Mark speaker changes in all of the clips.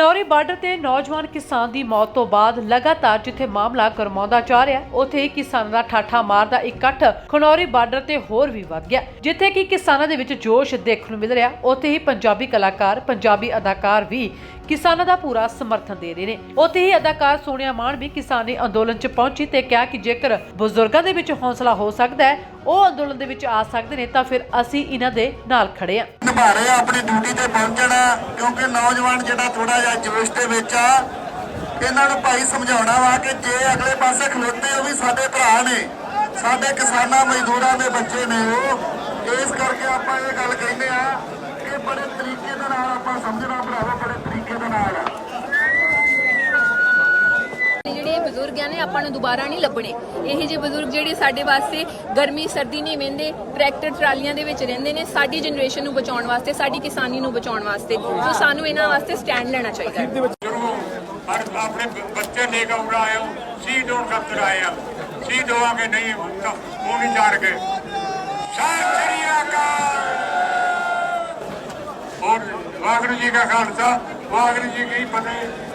Speaker 1: Khanauri border ਤੇ ਨੌਜਵਾਨ ਕਿਸਾਨ ਦੀ ਮੌਤ ਤੋਂ ਬਾਅਦ ਲਗਾਤਾਰ ਜਿੱਥੇ ਮਾਮਲਾ ਗਰਮਾਉਂਦਾ ਜਾ ਰਿਹਾ ਉੱਥੇ ਹੀ ਕਿਸਾਨਾਂ ਦਾ ਠਾਠਾ ਮਾਰਦਾ ਇਕੱਠ ਖਨੌਰੀ ਬਾਰਡਰ ਤੇ ਹੋਰ ਵੀ ਵੱਧ ਗਿਆ। ਜਿੱਥੇ ਕਿ ਕਿਸਾਨਾਂ ਦੇ ਵਿੱਚ ਜੋਸ਼ ਦੇਖਣ ਨੂੰ ਮਿਲ ਰਿਹਾ, ਉੱਥੇ ਹੀ ਪੰਜਾਬੀ ਕਲਾਕਾਰ, ਪੰਜਾਬੀ ਅਦਾਕਾਰ ਵੀ ਕਿਸਾਨਾਂ ਦਾ ਪੂਰਾ ਸਮਰਥਨ ਦੇ ਰਹੇ ਨੇ। ਉੱਥੇ ਹੀ ਅਦਾਕਾਰ ਸੋਨੀਆ ਮਾਨ ਵੀ ਕਿਸਾਨੀ ਅੰਦੋਲਨ 'ਚ ਪਹੁੰਚੀ ਤੇ ਕਿਹਾ ਕਿ ਜੇਕਰ ਬਜ਼ੁਰਗਾਂ ਦੇ ਵਿੱਚ ਹੌਸਲਾ ਹੋ ਸਕਦਾ ਹੈ, ਉਹ ਅੰਦੋਲਨ ਦੇ ਵਿੱਚ ਆ ਸਕਦੇ ਨੇ, ਤਾਂ ਫਿਰ ਅਸੀਂ ਇਹਨਾਂ ਦੇ ਨਾਲ ਖੜੇ ਹਾਂ।
Speaker 2: ਨਿਭਾ ਆਪਣੀ ਡਿਊਟੀ ਤੇ ਪਹੁੰਚਣਾ ਕਿਉਂਕਿ ਨੌਜਵਾਨ ਜਿਹੜਾ ਥੋੜਾ ਜਿਹਾ ਜੋਸ਼ ਦੇ ਵਿੱਚ ਆ, ਇਹਨਾਂ ਨੂੰ ਭਾਈ ਸਮਝਾਉਣਾ ਵਾ ਕਿ ਜੇ ਅਗਲੇ ਪਾਸੇ ਖਲੋਤੇ ਉਹ ਵੀ ਸਾਡੇ ਭਰਾ ਨੇ, ਸਾਡੇ ਕਿਸਾਨਾਂ, ਮਜ਼ਦੂਰਾਂ ਦੇ ਬੱਚੇ ਨੇ ਉਹ। ਇਸ ਕਰਕੇ ਆਪਾਂ ਇਹ ਗੱਲ ਕਹਿੰਦੇ ਆ ਕਿ ਬੜੇ ਤਰੀਕੇ ਦੇ ਨਾਲ ਆਪਾਂ ਸਮਝਣਾ
Speaker 3: ਦੀਆਂ ਨੇ ਆਪਾਂ ਨੂੰ ਦੁਬਾਰਾ ਨਹੀਂ ਲੱਭਣੇ। ਇਹੋ ਜਿਹੇ ਬਜ਼ੁਰਗ ਜਿਹੜੇ ਸਾਡੇ ਵਾਸਤੇ ਗਰਮੀ, ਸਰਦੀ ਨਹੀਂ ਵਹਿੰਦੇ ਟਰੈਕਟਰ, ਟਰਾਲੀਆਂ ਦੇ ਵਿੱਚ ਰਹਿੰਦੇ ਨੇ, ਸਾਡੀ ਜਨਰੇਸ਼ਨ ਨੂੰ ਬਚਾਉਣ ਵਾਸਤੇ, ਸਾਡੀ ਕਿਸਾਨੀ ਨੂੰ ਬਚਾਉਣ ਵਾਸਤੇ। ਸੋ ਸਾਨੂੰ ਇਹਨਾਂ ਵਾਸਤੇ ਸਟੈਂਡ ਲੈਣਾ ਚਾਹੀਦਾ ਹੈ।
Speaker 4: ਆਪਣੇ ਬੱਚੇ ਲੈ ਕੇ ਉੜਾ ਆਇਆ ਸੀ ਡੋਨ ਕਬਤਰ ਆਇਆ ਸੀ ਦੋਵਾਂਗੇ, ਨਹੀਂ ਉਹ ਨਹੀਂ ਜਾਣ ਕੇ ਸਾਥ ਚੜੀਆ ਕਾ ਔਰ ਵਾਹਿਗੁਰੂ ਜੀ ਦਾ ਖਾਲਸਾ, ਵਾਹਿਗੁਰੂ ਜੀ ਕੀ ਪਤਾ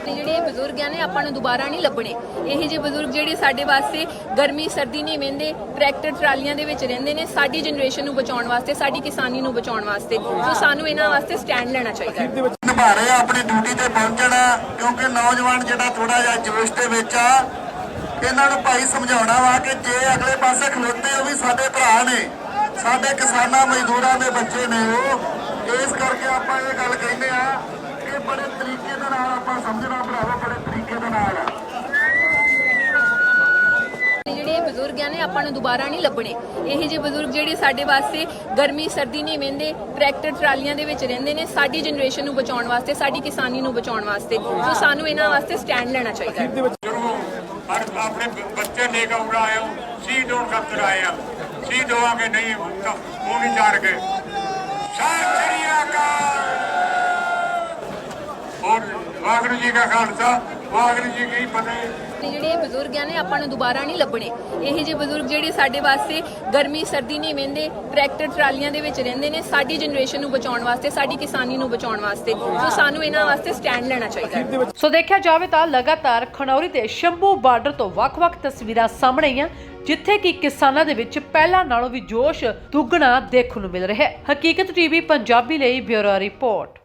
Speaker 4: ਤੇ
Speaker 3: ਜਿਹੜੇ ਇਹ ਬਜ਼ੁਰਗ ਆ ਨੇ, ਆਪਾਂ ਨੂੰ ਦੁਬਾਰਾ ਨਹੀਂ ਲੱਭਣੇ। ਇਹ ਜੇ ਬਜ਼ੁਰਗ ਜਿਹੜੇ ਸਾਡੇ ਵਾਸਤੇ ਗਰਮੀ, ਸਰਦੀ ਨਹੀਂ ਮਹਿੰਦੇ, ਟਰੈਕਟਰ ਟਰਾਲੀਆਂ ਦੇ ਵਿੱਚ ਰਹਿੰਦੇ ਨੇ, ਸਾਡੀ ਜਨਰੇਸ਼ਨ ਨੂੰ ਬਚਾਉਣ ਵਾਸਤੇ, ਸਾਡੀ ਕਿਸਾਨੀ ਨੂੰ ਬਚਾਉਣ ਵਾਸਤੇ। ਸੋ ਸਾਨੂੰ ਇਹਨਾਂ ਵਾਸਤੇ ਸਟੈਂਡ ਲੈਣਾ ਚਾਹੀਦਾ
Speaker 2: ਨਿਭਾ ਆਪਣੀ ਡਿਊਟੀ ਤੇ ਪਹੁੰਚਣਾ, ਕਿਉਂਕਿ ਨੌਜਵਾਨ ਜਿਹੜਾ ਥੋੜਾ ਜਿਹਾ ਜੋਸ਼ ਦੇ ਵਿੱਚ ਆ, ਇਹਨਾਂ ਨੂੰ ਭਾਈ ਸਮਝਾਉਣਾ ਵਾ ਕਿ ਜੇ ਅਗਲੇ ਪਾਸੇ ਖਲੋਤੇ ਉਹ ਵੀ ਸਾਡੇ ਭਰਾ ਨੇ। ਸਾਡੇ ਕਿਸਾਨਾਂ, ਮਜ਼ਦੂਰਾਂ ਦੇ ਬੱਚੇ ਨੇ ਉਹ। ਇਸ ਕਰਕੇ ਆਪਾਂ ਇਹ ਗੱਲ
Speaker 3: ਕਹੀ ਵਰਗਿਆਂ ਨੇ, ਆਪਾਂ ਨੂੰ ਦੁਬਾਰਾ ਨਹੀਂ ਲੱਭਣੇ। ਇਹ ਜੇ ਬਜ਼ੁਰਗ ਜਿਹੜੇ ਸਾਡੇ ਵਾਸਤੇ ਗਰਮੀ, ਸਰਦੀ ਨਹੀਂ ਮਹਿੰਦੇ ਟਰੈਕਟਰ, ਟਰਾਲੀਆਂ ਦੇ ਵਿੱਚ ਰਹਿੰਦੇ ਨੇ, ਸਾਡੀ ਜਨਰੇਸ਼ਨ ਨੂੰ ਬਚਾਉਣ ਵਾਸਤੇ, ਸਾਡੀ ਕਿਸਾਨੀ ਨੂੰ ਬਚਾਉਣ ਵਾਸਤੇ। ਸੋ ਸਾਨੂੰ ਇਹਨਾਂ ਵਾਸਤੇ ਸਟੈਂਡ ਲੈਣਾ ਚਾਹੀਦਾ ਹੈ।
Speaker 4: ਆਪਣੇ ਬੱਚੇ ਲੈ ਕੇ ਉਰਾ ਆਇਆ ਸੀ ਡੋਨ ਕਰ ਆਇਆ ਸੀ ਦੋਵਾਂਗੇ ਨਹੀਂ ਉਹ ਨਹੀਂ ਜਾ ਰਕੇ ਸਾਚਰੀਆ ਕਾ ਔਰ ਵਾਹਿਗੁਰੂ ਜੀ ਦਾ ਖਾਲਸਾ।
Speaker 3: ਜਿਹੜੇ ਬਜ਼ੁਰਗ ਆ ਨੇ ਆਪਾਂ ਨੂੰ ਦੁਬਾਰਾ ਨਹੀਂ ਲੱਭਣੇ। ਇਹ ਜੇ ਬਜ਼ੁਰਗ ਜਿਹੜੇ ਸਾਡੇ ਵਾਸਤੇ ਗਰਮੀ ਸਰਦੀ ਨਹੀਂ ਵਹਿੰਦੇ ਟਰੈਕਟਰ ਟਰਾਲੀਆਂ ਦੇ ਵਿੱਚ ਰਹਿੰਦੇ ਨੇ ਸਾਡੀ ਜਨਰੇਸ਼ਨ ਨੂੰ ਬਚਾਉਣ ਵਾਸਤੇ ਸਾਡੀ ਕਿਸਾਨੀ ਨੂੰ ਬਚਾਉਣ ਵਾਸਤੇ। ਸੋ ਸਾਨੂੰ ਇਹਨਾਂ ਵਾਸਤੇ ਸਟੈਂਡ ਲੈਣਾ ਚਾਹੀਦਾ
Speaker 1: ਸੋ ਦੇਖਿਆ ਜਾਵੇ ਤਾਂ ਲਗਾਤਾਰ ਖਣੌਰੀ ਤੇ ਸ਼ੰਭੂ ਬਾਰਡਰ ਤੋਂ ਵੱਖ-ਵੱਖ ਤਸਵੀਰਾਂ ਸਾਹਮਣੇ ਆਈਆਂ ਜਿੱਥੇ ਕਿ ਕਿਸਾਨਾਂ ਦੇ ਵਿੱਚ ਪਹਿਲਾਂ ਨਾਲੋਂ ਵੀ ਜੋਸ਼ ਦੁੱਗਣਾ ਦੇਖਣ ਨੂੰ ਮਿਲ ਰਿਹਾ ਹੈ। ਹਕੀਕਤ ਟੀਵੀ ਪੰਜਾਬੀ ਲਈ ਬਿਊਰੋ ਰਿਪੋਰਟ।